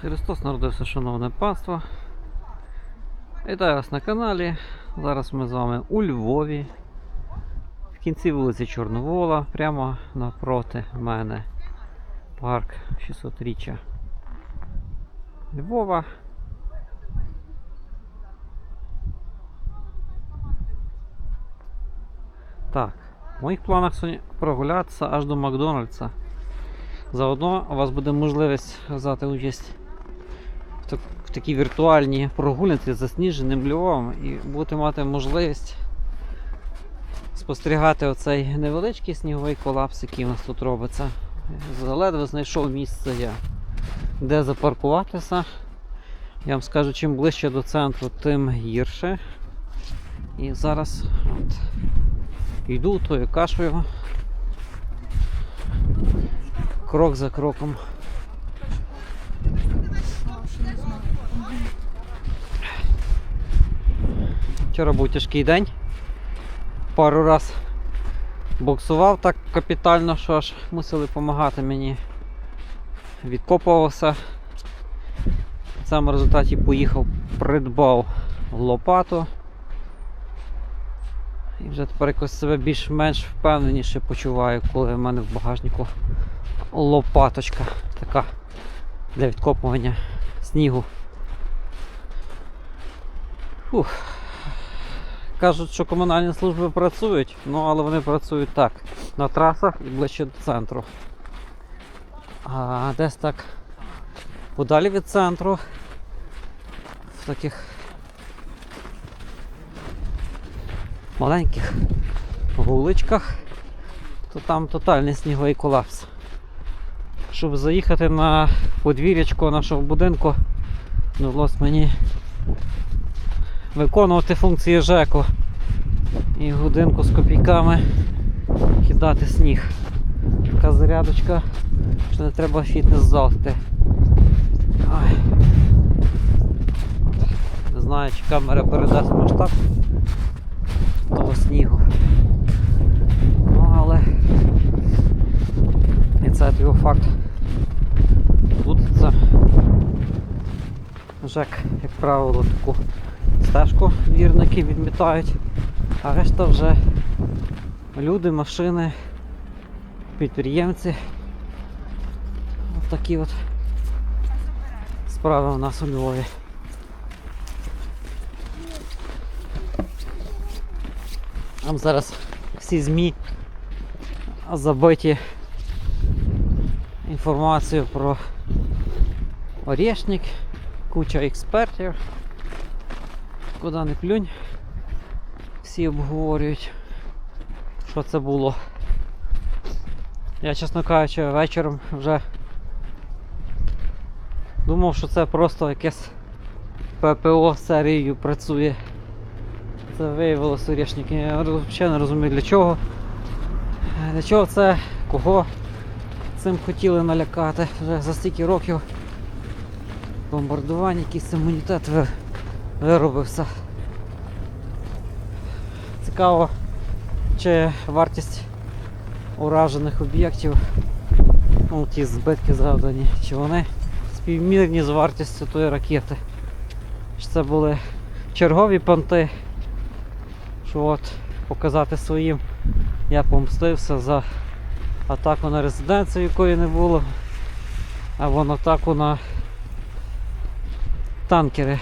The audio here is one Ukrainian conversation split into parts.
Христос народився, шановне панство. Вітаю вас на каналі. Зараз ми з вами у Львові. В кінці вулиці Чорновола, прямо навпроти мене парк 600-річчя Львова. Так, в моїх планах сьогодні прогулятися аж до Макдональдса. Заодно у вас буде можливість взяти участь так, в такій віртуальній прогулянці з засніженим Львовом і будете мати можливість спостерігати оцей невеличкий сніговий колапс, який у нас тут робиться. Заледве знайшов місце я, де запаркуватися. Я вам скажу, чим ближче до центру, тим гірше. І зараз от, йду тою кашею крок за кроком. Вчора був тяжкий день. Пару раз боксував так капітально, що аж мусили допомагати мені. Відкопувався. В цьому результаті поїхав, придбав лопату. І вже тепер якось себе більш-менш впевненіше почуваю, коли в мене в багажнику лопаточка така для відкопування снігу. Фух. Кажуть, що комунальні служби працюють, ну але вони працюють так, на трасах і ближче до центру. А десь так подалі від центру, в таких маленьких вуличках, то там тотальний сніговий колапс щоб заїхати на подвір'ячко нашого будинку, довелося мені виконувати функції ЖЕКу і годинку з копійками кидати сніг. Така зарядочка, що не треба в фітнес-зал йти. Не знаю, чи камера передасть масштаб того снігу. Ну, але і це його факт. Тут це ЖЕК, як правило, таку стежку двірники відмітають, а решта вже люди, машини, підприємці. Ось такі от справи у нас у Львові. Там зараз всі ЗМІ забиті інформацію про Орєшник, куча експертів. Куди не плюнь. Всі обговорюють, що це було. Я, чесно кажучи, вечором вже думав, що це просто якесь ППО серією працює. Це виявилося Орєшник. Я взагалі не розумію для чого. Для чого це, кого цим хотіли налякати вже за стільки років бомбардування, якийсь імунітет виробився. Цікаво, чи вартість уражених об'єктів, ну ті збитки згадані, чи вони співмірні з вартістю тої ракети. Чи це були чергові понти, що от показати своїм я помстився за атаку на резиденцію, якої не було, або на атаку на танкери.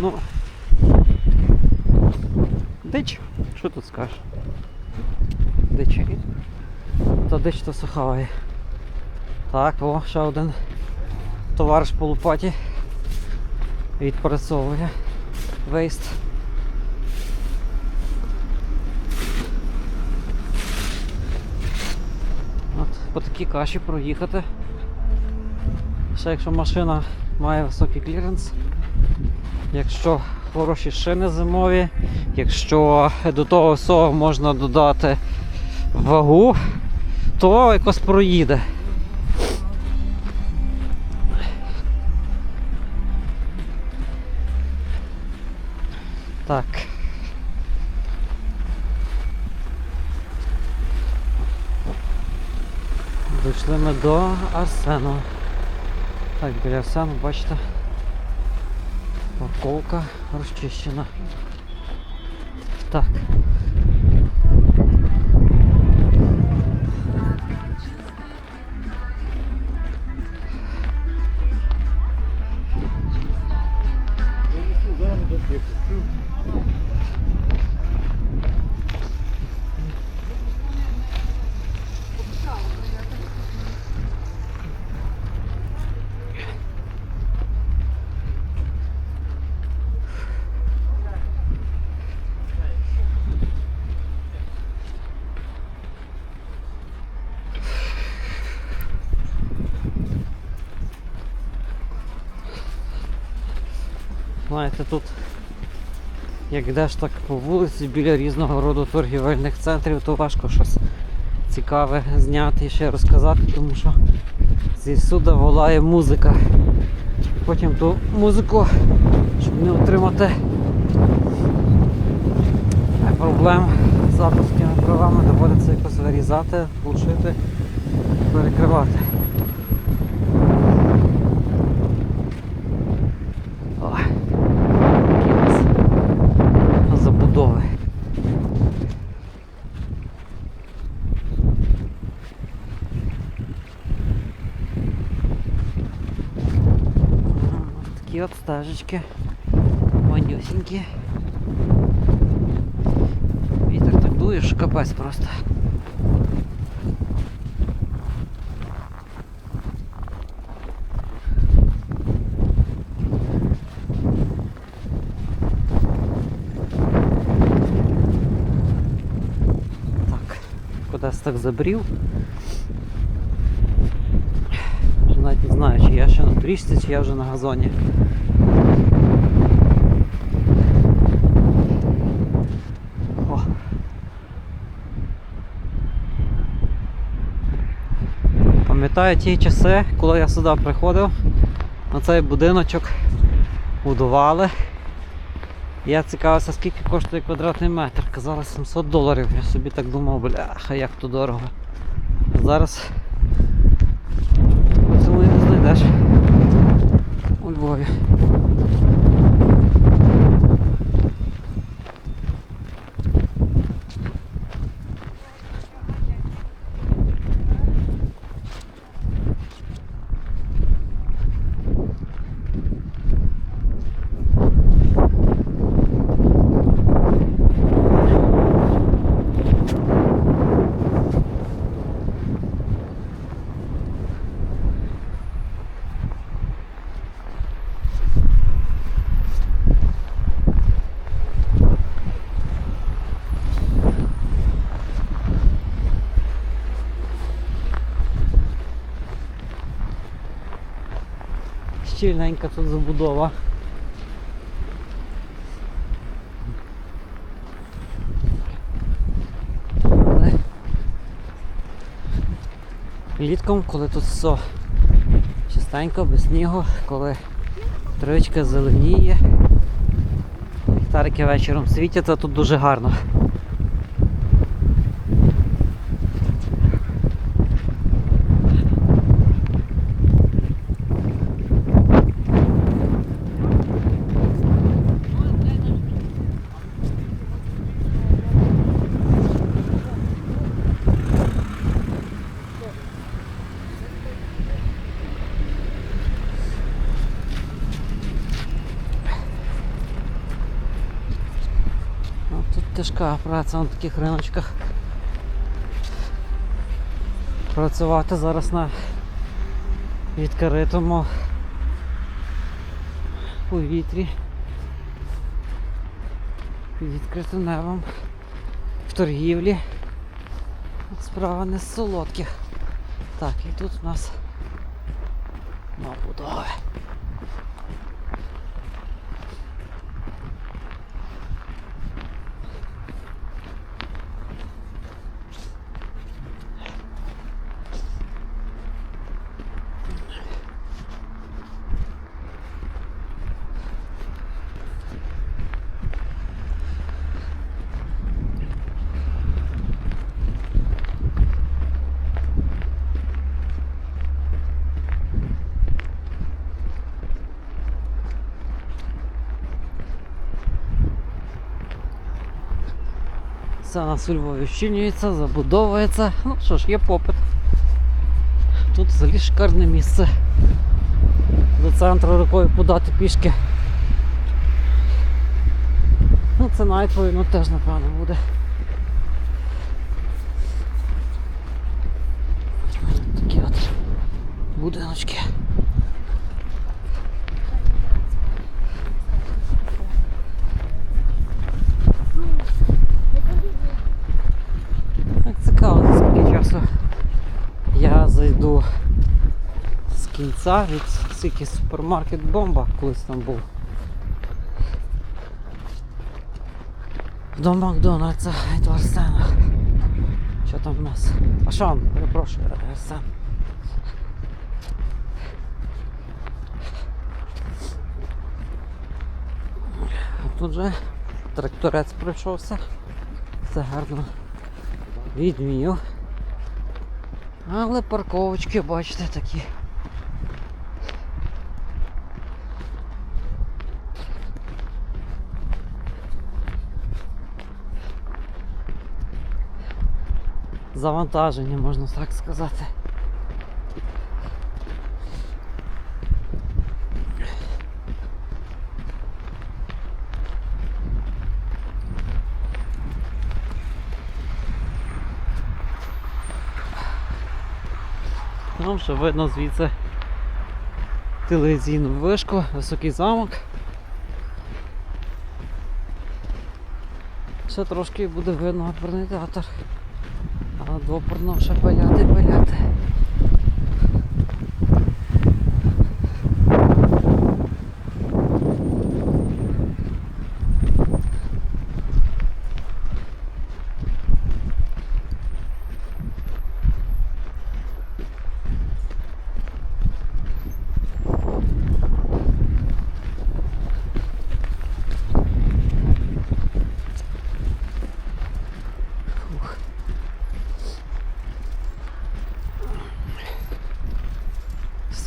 Ну, дич, що тут скажеш? Дич. Та дич то сухаває. Так, о, ще один товариш по лопаті відпрацьовує вейст. От, по такій каші проїхати. Ще якщо машина має високий кліренс, якщо хороші шини зимові, якщо до того всього можна додати вагу, то якось проїде. Так. Дійшли ми до Арсену. Так, біля Арсену, бачите, парковка розчищена. Так. Знаєте, тут як йдеш так по вулиці біля різного роду торгівельних центрів, то важко щось цікаве зняти і ще розказати, тому що зісюди волає музика. Потім ту музику, щоб не отримати проблем з авторськими правами, доводиться якось вирізати, глушити, перекривати. Такі от стежечки. Манюсінькі. Вітер так дує, що капець просто. Так, кудись так забрів. Вже навіть не знаю, чи я ще на трішці, чи я вже на газоні. Пам'ятаю ті часи, коли я сюди приходив, на цей будиночок будували. Я цікавився, скільки коштує квадратний метр. Казали 700 доларів. Я собі так думав, бляха, як то дорого. Зараз по не знайдеш у Львові. Щільненька тут забудова. Але літком, коли тут все чистенько, без снігу, коли травичка зеленіє, ліхтарики вечором світяться, тут дуже гарно. Ну, тут тяжка праця на таких риночках. Працювати зараз на відкритому повітрі. Під відкритим небом. В торгівлі. Справа не з солодких. Так, і тут у нас набудови. Все у нас у Львові щинюється, забудовується. Ну що ж, є попит. Тут взагалі шикарне місце. До центру рукою подати пішки. Ну це навіть теж напевно буде. Такі от будиночки. Так цікаво, за скільки часу я зайду з кінця від супермаркет бомба колись там був. До Макдональдса і до Арсена. Що там в нас? Ашан, перепрошую, Арсен. А Тут же тракторець пройшовся. Все гарно відмів. Але парковочки, бачите, такі. Завантажені, можна так сказати. Ну, що видно звідси телевізійну вишку, високий замок. Ще трошки буде видно оперний театр. А двопорно ще пиляти, пиляти.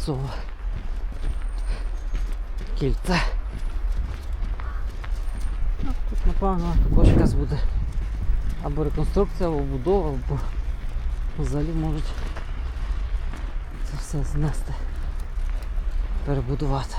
Соло. Кільце. Ну, тут, напевно, також якась буде або реконструкція, або будова, або взагалі можуть це все знести, перебудувати.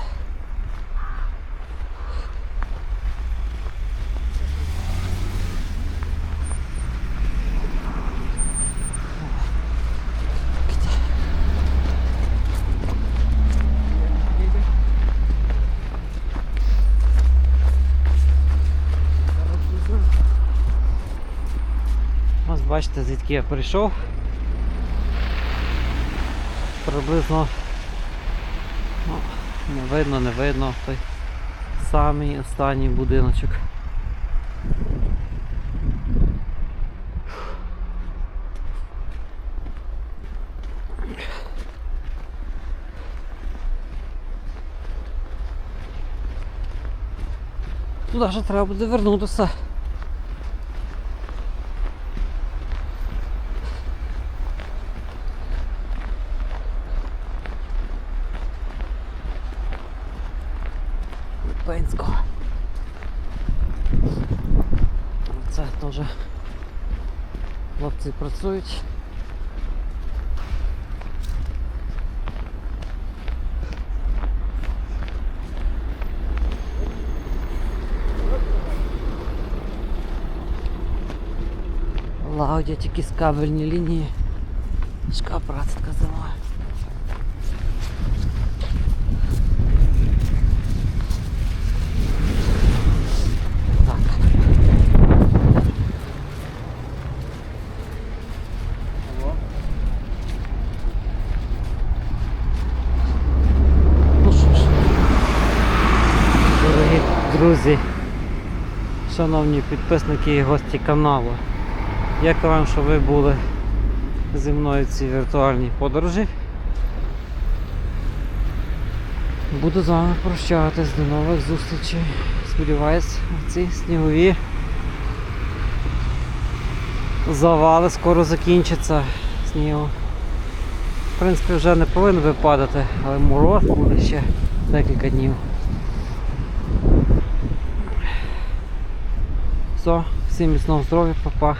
Ось бачите, звідки я прийшов. Приблизно ну, не видно, не видно той самий останній будиночок. Туди ж треба буде вернутися. Липинського. Це теж хлопці працюють. Лагодять якісь кабельні лінії. Шкапрат така зима. Так. Ну що ж, дорогі друзі, шановні підписники і гості каналу. Дякую вам, що ви були зі мною в цій віртуальній подорожі. Буду з вами прощатись. До нових зустрічей. Сподіваюсь, ці снігові завали скоро закінчаться снігу. В принципі, вже не повинен випадати, але мороз буде ще декілька днів. Все. Всім міцного здоров'я, папа.